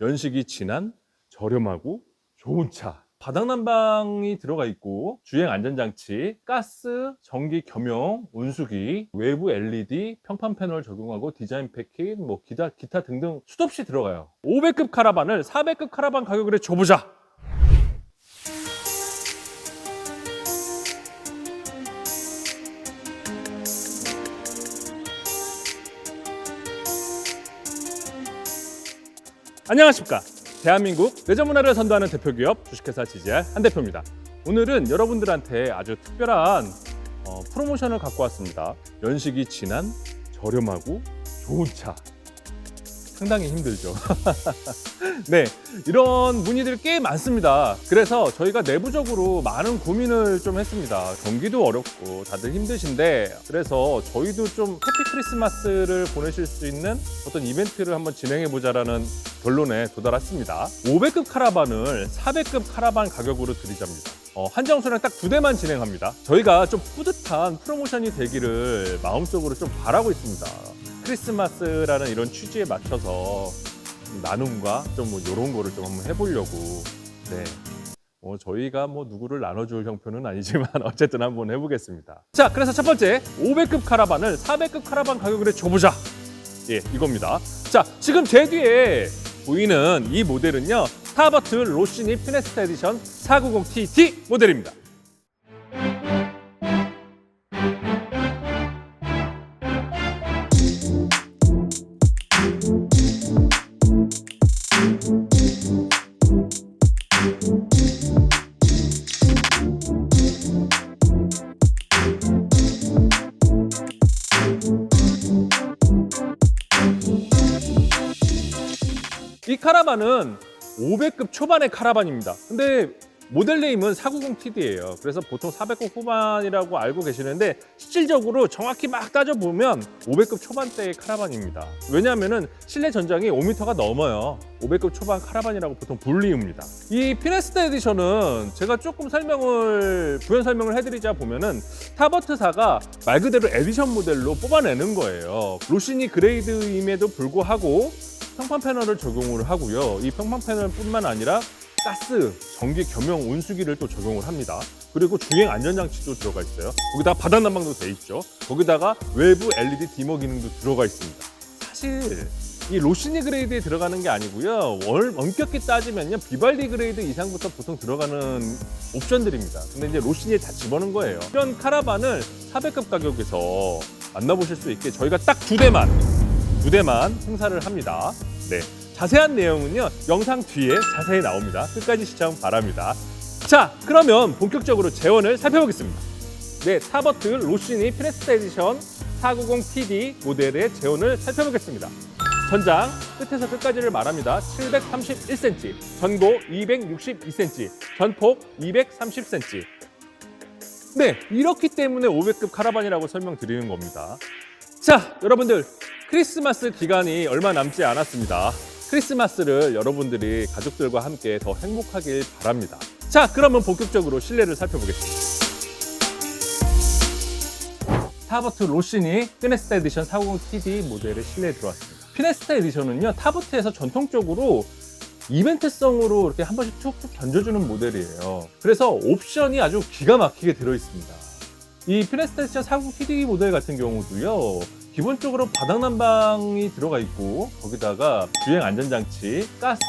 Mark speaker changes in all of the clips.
Speaker 1: 연식이 진한 저렴하고 좋은 차. 바닥 난방이 들어가 있고 주행 안전장치, 가스, 전기 겸용, 운수기, 외부 LED, 평판 패널 적용하고 디자인 패킷, 뭐 기타 기타 등등 수도 없이 들어가요. 500급 카라반을 400급 카라반 가격으로 줘보자. 안녕하십니까. 대한민국 내전 문화를 선도하는 대표 기업 주식회사 GGR 한 대표입니다. 오늘은 여러분들한테 아주 특별한 어, 프로모션을 갖고 왔습니다. 연식이 진한 저렴하고 좋은 차. 상당히 힘들죠. 네, 이런 문의들이 꽤 많습니다. 그래서 저희가 내부적으로 많은 고민을 좀 했습니다. 경기도 어렵고 다들 힘드신데 그래서 저희도 좀 해피 크리스마스를 보내실 수 있는 어떤 이벤트를 한번 진행해 보자라는 결론에 도달했습니다. 500급 카라반을 400급 카라반 가격으로 드리자입니다. 어, 한정 수량 딱 두 대만 진행합니다. 저희가 좀 뿌듯한 프로모션이 되기를 마음속으로 좀 바라고 있습니다. 크리스마스라는 이런 취지에 맞춰서 나눔과 좀 뭐 이런 거를 좀 한번 해보려고 네. 뭐 저희가 뭐 누구를 나눠줄 형편은 아니지만 어쨌든 한번 해보겠습니다. 자, 그래서 첫 번째 500급 카라반을 400급 카라반 가격으로 줘보자. 예, 이겁니다. 자, 지금 제 뒤에 보이는 이 모델은요. 스타버트 로시니 피네스타 에디션 490TT 모델입니다. 카라반은 500급 초반의 카라반입니다. 근데 모델 네임은 490TD예요. 그래서 보통 400급 후반이라고 알고 계시는데 실질적으로 정확히 막 따져보면 500급 초반대의 카라반입니다. 왜냐하면 실내 전장이 5m가 넘어요. 500급 초반 카라반이라고 보통 불리웁니다. 이 피네스타 에디션은 제가 조금 설명을 부연 설명을 해드리자 보면은 타버트사가 말 그대로 에디션 모델로 뽑아내는 거예요. 로시니 그레이드임에도 불구하고 평판 패널을 적용을 하고요. 이 평판 패널뿐만 아니라 가스, 전기 겸용 온수기를 또 적용을 합니다. 그리고 주행 안전장치도 들어가 있어요. 거기다가 바닥 난방도 돼 있죠. 거기다가 외부 LED 디머 기능도 들어가 있습니다. 사실 이 로시니 그레이드에 들어가는 게 아니고요. 월 엄격히 따지면요. 비발디 그레이드 이상부터 보통 들어가는 옵션들입니다. 근데 이제 로시니에 다 집어넣은 거예요. 이런 카라반을 400급 가격에서 만나보실 수 있게 저희가 딱 두 대만 두 대만 행사를 합니다. 네. 자세한 내용은요, 영상 뒤에 자세히 나옵니다. 끝까지 시청 바랍니다. 자, 그러면 본격적으로 재원을 살펴보겠습니다. 네, 타버트 로시니 피네스타 에디션 490TD 모델의 재원을 살펴보겠습니다. 전장 끝에서 끝까지를 말합니다. 731cm, 전고 262cm, 전폭 230cm. 네, 이렇기 때문에 500급 카라반이라고 설명드리는 겁니다. 자, 여러분들 크리스마스 기간이 얼마 남지 않았습니다. 크리스마스를 여러분들이 가족들과 함께 더 행복하길 바랍니다. 자, 그러면 본격적으로 실내를 살펴보겠습니다. 타버트 로시니 피네스타 에디션 450TD 모델의 실내에 들어왔습니다. 피네스타 에디션은요, 타버트에서 전통적으로 이벤트성으로 이렇게 한 번씩 툭툭 던져주는 모델이에요. 그래서 옵션이 아주 기가 막히게 들어있습니다. 이 피네스타 에디션 490TD 모델 같은 경우도요, 기본적으로 바닥 난방이 들어가 있고 거기다가 주행 안전장치, 가스,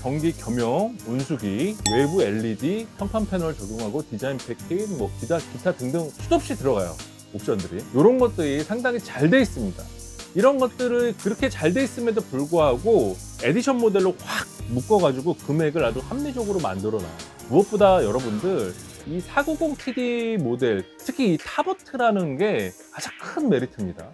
Speaker 1: 전기 겸용, 온수기, 외부 LED, 평판 패널 적용하고 디자인 패킷, 뭐 기타 기타 등등 수도 없이 들어가요. 옵션들이 이런 것들이 상당히 잘 돼 있습니다. 이런 것들을 그렇게 잘 돼 있음에도 불구하고 에디션 모델로 확 묶어가지고 금액을 아주 합리적으로 만들어 놔요. 무엇보다 여러분들 이 490TD 모델, 특히 이 타버트라는 게 가장 큰 메리트입니다.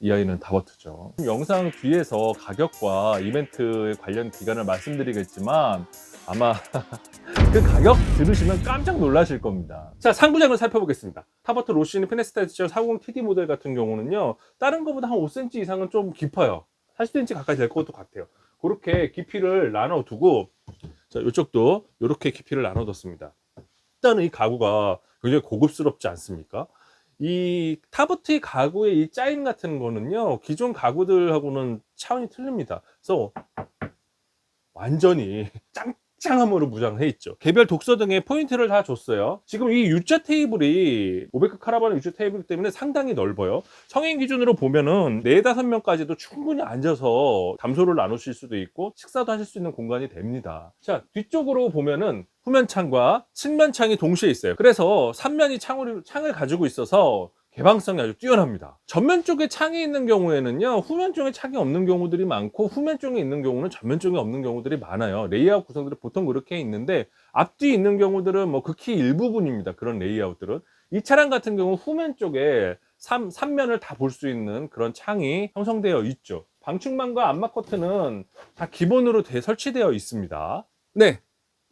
Speaker 1: 이 아이는 타버트죠. 영상 뒤에서 가격과 이벤트 관련 기간을 말씀드리겠지만 아마 그 가격 들으시면 깜짝 놀라실 겁니다. 자, 상부장을 살펴보겠습니다. 타버트 로시니 피네스타 에디션 490TD 모델 같은 경우는요, 다른 것보다 한 5cm 이상은 좀 깊어요. 40cm 가까이 될 것도 같아요. 그렇게 깊이를 나눠두고, 자, 이쪽도 이렇게 깊이를 나눠뒀습니다. 일단은 이 가구가 굉장히 고급스럽지 않습니까? 이 타버트의 가구의 이 짜임 같은 거는요, 기존 가구들하고는 차원이 틀립니다. 그래서 완전히 짱짱함으로 무장해 있죠. 개별 독서 등의 포인트를 다 줬어요. 지금 이 U자 테이블이 500급 카라반 U자 테이블 때문에 상당히 넓어요. 성인 기준으로 보면은 4, 5명까지도 충분히 앉아서 담소를 나누실 수도 있고 식사도 하실 수 있는 공간이 됩니다. 자, 뒤쪽으로 보면은 후면창과 측면창이 동시에 있어요. 그래서 3면이 창을, 창을 가지고 있어서 개방성이 아주 뛰어납니다. 전면 쪽에 창이 있는 경우에는요, 후면 쪽에 창이 없는 경우들이 많고, 후면 쪽에 있는 경우는 전면 쪽에 없는 경우들이 많아요. 레이아웃 구성들이 보통 그렇게 있는데, 앞뒤 있는 경우들은 뭐 극히 일부분입니다. 그런 레이아웃들은. 이 차량 같은 경우 후면 쪽에 3, 삼면을 다 볼 수 있는 그런 창이 형성되어 있죠. 방충망과 안마 커튼은 다 기본으로 대 설치되어 있습니다. 네.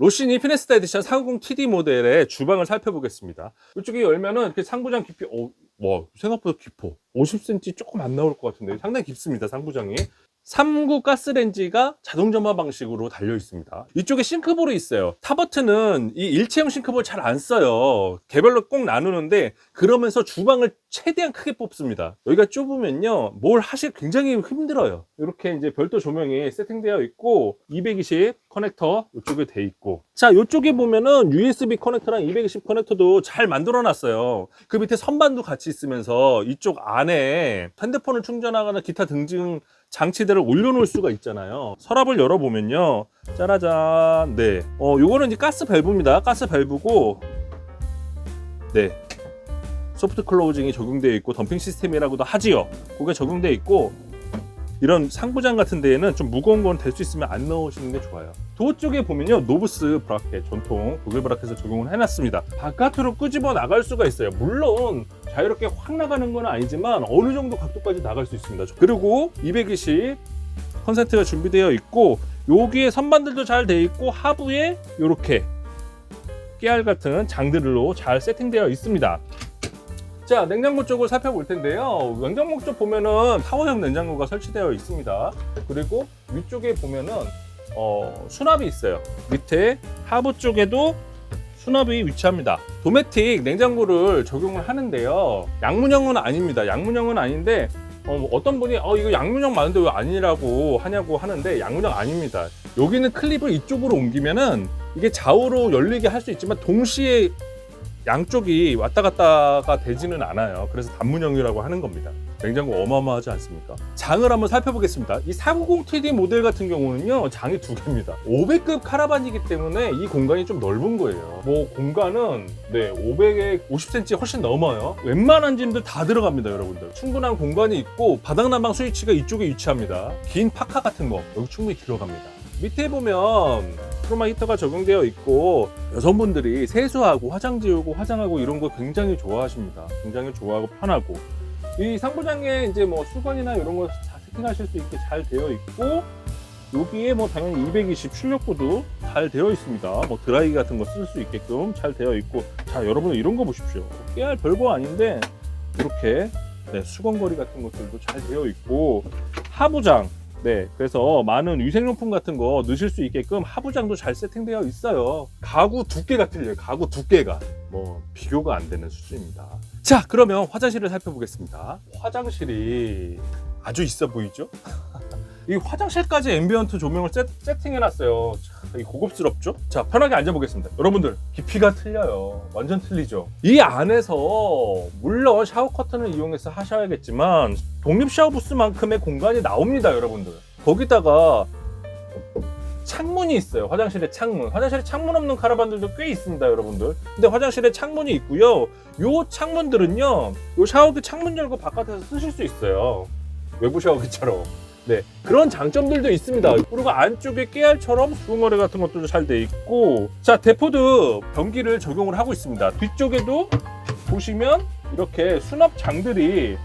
Speaker 1: 로시니 피네스타 에디션 490 TD 모델의 주방을 살펴보겠습니다. 이쪽에 열면은 이렇게 상부장 깊이, 어, 와, 생각보다 깊어. 50cm 조금 안 나올 것 같은데 상당히 깊습니다, 상부장이. 3구 가스렌지가 자동 점화 방식으로 달려 있습니다. 이쪽에 싱크볼이 있어요. 타버트는 이 일체형 싱크볼 잘 안 써요. 개별로 꼭 나누는데 그러면서 주방을 최대한 크게 뽑습니다. 여기가 좁으면요, 뭘 하실 굉장히 힘들어요. 이렇게 이제 별도 조명이 세팅되어 있고 220 커넥터 이쪽에 돼 있고 자 이쪽에 보면은 USB 커넥터랑 220 커넥터도 잘 만들어 놨어요 그 밑에 선반도 같이 있으면서 이쪽 안에 핸드폰을 충전하거나 기타 등등 장치들을 올려놓을 수가 있잖아요 서랍을 열어보면요 짜라잔 네 어, 요거는 이제 가스 밸브입니다 가스 밸브고 네 소프트 클로징이 적용되어 있고 덤핑 시스템이라고도 하지요 그게 적용되어 있고 이런 상부장 같은 데에는 좀 무거운 건 될 수 있으면 안 넣으시는 게 좋아요. 도어 쪽에 보면요. 노브스 브라켓, 전통 독일 브라켓을 적용을 해놨습니다. 바깥으로 끄집어 나갈 수가 있어요. 물론 자유롭게 확 나가는 건 아니지만 어느 정도 각도까지 나갈 수 있습니다. 그리고 220 컨센트가 준비되어 있고 여기에 선반들도 잘 돼 있고 하부에 이렇게 깨알 같은 장들로 잘 세팅되어 있습니다. 자, 냉장고 쪽을 살펴볼 텐데요. 냉장고 쪽 보면은 타워형 냉장고가 설치되어 있습니다. 그리고 위쪽에 보면은 어, 수납이 있어요. 밑에 하부 쪽에도 수납이 위치합니다. 도메틱 냉장고를 적용을 하는데요. 양문형은 아닙니다. 양문형은 아닌데 어, 떤 분이 어, 이거 양문형 많은데 왜 아니라고 하냐고 하는데 양문형 아닙니다. 여기는 클립을 이쪽으로 옮기면은 이게 좌우로 열리게 할 수 있지만 동시에 양쪽이 왔다 갔다가 되지는 않아요. 그래서 단문형이라고 하는 겁니다. 냉장고 어마어마하지 않습니까? 장을 한번 살펴보겠습니다. 이 490TD 모델 같은 경우는요, 장이 두 개입니다. 500급 카라반이기 때문에 이 공간이 좀 넓은 거예요. 뭐 공간은 네 500에 50cm 훨씬 넘어요. 웬만한 짐들 다 들어갑니다, 여러분들. 충분한 공간이 있고 바닥 난방 스위치가 이쪽에 위치합니다. 긴 파카 같은 거 여기 충분히 들어갑니다. 밑에 보면 크로마 히터가 적용되어 있고 여성분들이 세수하고 화장 지우고 화장하고 이런 거 굉장히 좋아하십니다. 굉장히 좋아하고 편하고 이 상부장에 이제 뭐 수건이나 이런 거 다 세팅하실 수 있게 잘 되어 있고 여기에 뭐 당연히 220 출력구도 잘 되어 있습니다. 뭐 드라이기 같은 거 쓸 수 있게끔 잘 되어 있고 자 여러분 이런 거 보십시오. 깨알 별거 아닌데 이렇게 네, 수건거리 같은 것들도 잘 되어 있고 하부장 네, 그래서 많은 위생용품 같은 거 넣으실 수 있게끔 하부장도 잘 세팅되어 있어요. 가구 두께가 틀려요. 가구 두께가. 뭐, 비교가 안 되는 수준입니다. 자, 그러면 화장실을 살펴보겠습니다. 화장실이 아주 있어 보이죠? 이 화장실까지 앰비언트 조명을 세, 세팅해놨어요. 참, 이 고급스럽죠? 자, 편하게 앉아보겠습니다. 여러분들, 깊이가 틀려요. 완전 틀리죠? 이 안에서, 물론 샤워 커튼을 이용해서 하셔야겠지만, 독립 샤워 부스만큼의 공간이 나옵니다, 여러분들. 거기다가, 창문이 있어요. 화장실에 창문. 화장실에 창문 없는 카라반들도 꽤 있습니다, 여러분들. 근데 화장실에 창문이 있고요. 요 창문들은요, 요 샤워기 창문 열고 바깥에서 쓰실 수 있어요. 외부 샤워기처럼. 네 그런 장점들도 있습니다. 그리고 안쪽에 깨알처럼 수동거래 같은 것도 잘 돼 있고 자 데포드 변기를 적용을 하고 있습니다. 뒤쪽에도 보시면 이렇게 수납 장들이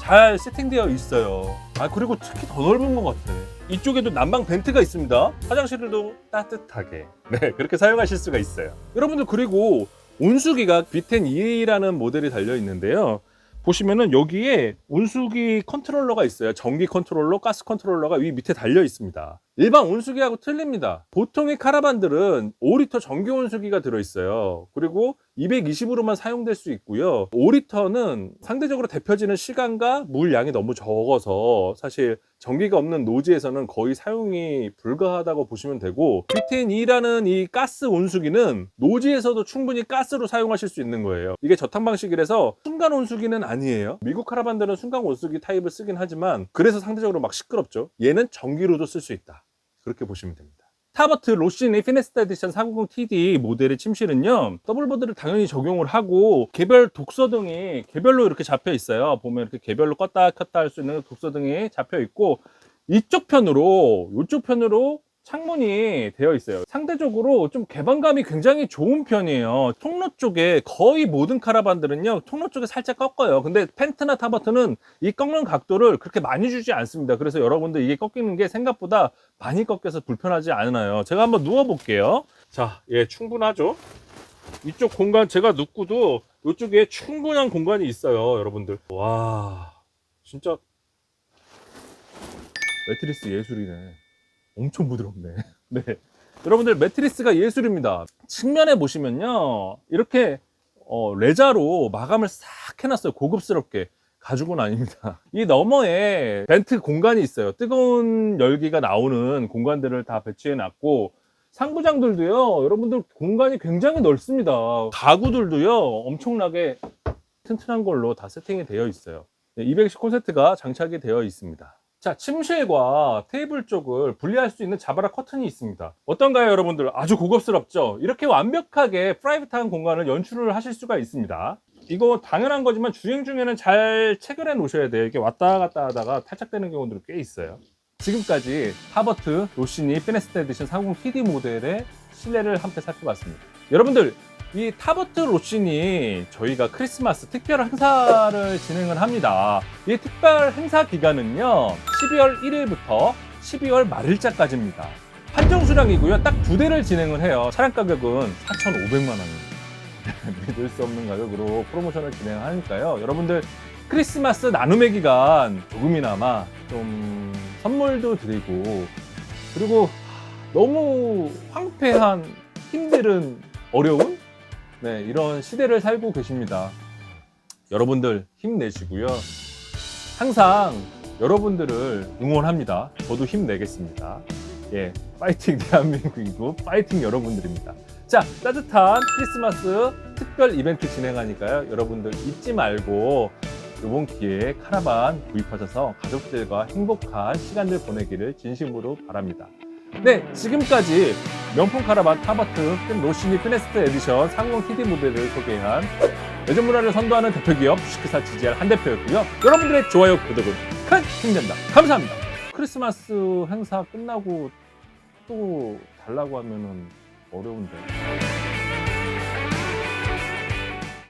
Speaker 1: 잘 세팅되어 있어요. 아 그리고 특히 더 넓은 것 같아. 이쪽에도 난방 벤트가 있습니다. 화장실도 따뜻하게. 네 그렇게 사용하실 수가 있어요. 여러분들 그리고 온수기가 비텐 2A라는 모델이 달려 있는데요 보시면은 여기에 온수기 컨트롤러가 있어요. 전기 컨트롤러, 가스 컨트롤러가 위 밑에 달려 있습니다. 일반 온수기하고 틀립니다. 보통의 카라반들은 5리터 전기 온수기가 들어있어요. 그리고 220으로만 사용될 수 있고요. 5리터는 상대적으로 데펴지는 시간과 물 양이 너무 적어서 사실 전기가 없는 노지에서는 거의 사용이 불가하다고 보시면 되고 BTN2라는 이 가스 온수기는 노지에서도 충분히 가스로 사용하실 수 있는 거예요. 이게 저탄 방식이라서 순간 온수기는 아니에요. 미국 카라반들은 순간 온수기 타입을 쓰긴 하지만 그래서 상대적으로 막 시끄럽죠. 얘는 전기로도 쓸 수 있다. 그렇게 보시면 됩니다. 타버트 로시니 피네스타 에디션 490TD 모델의 침실은요 더블보드를 당연히 적용을 하고 개별 독서등이 개별로 이렇게 잡혀 있어요 보면 이렇게 개별로 껐다 켰다 할 수 있는 독서등이 잡혀 있고 이쪽 편으로 이쪽 편으로 창문이 되어 있어요. 상대적으로 좀 개방감이 굉장히 좋은 편이에요. 통로 쪽에 거의 모든 카라반들은요 통로 쪽에 살짝 꺾어요. 근데 펜트나 타버트는 이 꺾는 각도를 그렇게 많이 주지 않습니다. 그래서 여러분들 이게 꺾이는 게 생각보다 많이 꺾여서 불편하지 않아요. 제가 한번 누워 볼게요. 자, 예, 충분하죠? 이쪽 공간 제가 눕고도 이쪽에 충분한 공간이 있어요 여러분들. 와 진짜. 매트리스 예술이네 엄청 부드럽네. 네. 여러분들 매트리스가 예술입니다. 측면에 보시면요. 이렇게 어, 레자로 마감을 싹 해놨어요. 고급스럽게. 가죽은 아닙니다. 이 너머에 벤트 공간이 있어요. 뜨거운 열기가 나오는 공간들을 다 배치해 놨고 상부장들도요. 여러분들 공간이 굉장히 넓습니다. 가구들도요. 엄청나게 튼튼한 걸로 다 세팅이 되어 있어요. 220 콘센트가 장착이 되어 있습니다. 자, 침실과 테이블 쪽을 분리할 수 있는 자바라 커튼이 있습니다. 어떤가요, 여러분들? 아주 고급스럽죠? 이렇게 완벽하게 프라이빗한 공간을 연출을 하실 수가 있습니다. 이거 당연한 거지만 주행 중에는 잘 체결해 놓으셔야 돼요. 이게 왔다 갔다 하다가 탈착되는 경우들이 꽤 있어요. 지금까지 하버트 로시니 피네스트 에디션 30 TD 모델의 실내를 함께 살펴봤습니다. 여러분들 이 타버트 로시니 저희가 크리스마스 특별 행사를 진행을 합니다. 이 특별 행사 기간은요 12월 1일부터 12월 말일자까지입니다. 한정 수량이고요. 딱 두 대를 진행을 해요. 차량 가격은 4,500만 원입니다. 믿을 수 없는 가격으로 프로모션을 진행하니까요. 여러분들 크리스마스 나눔의 기간 조금이나마 좀 선물도 드리고 그리고 너무 황폐한 힘들은 어려운 네, 이런 시대를 살고 계십니다. 여러분들 힘내시고요. 항상 여러분들을 응원합니다. 저도 힘내겠습니다. 예, 파이팅 대한민국이고 파이팅 여러분들입니다. 자, 따뜻한 크리스마스 특별 이벤트 진행하니까요. 여러분들 잊지 말고 이번 기회에 카라반 구입하셔서 가족들과 행복한 시간들 보내기를 진심으로 바랍니다. 네, 지금까지 명품 카라반 타버트 로시니 피네스트 에디션 30 TD 모델을 소개한 예전 문화를 선도하는 대표기업 주식회사 GGR 한 대표였고요. 여러분들의 좋아요, 구독은 큰 힘이 된다. 감사합니다. 크리스마스 행사 끝나고 또 달라고 하면은 어려운데.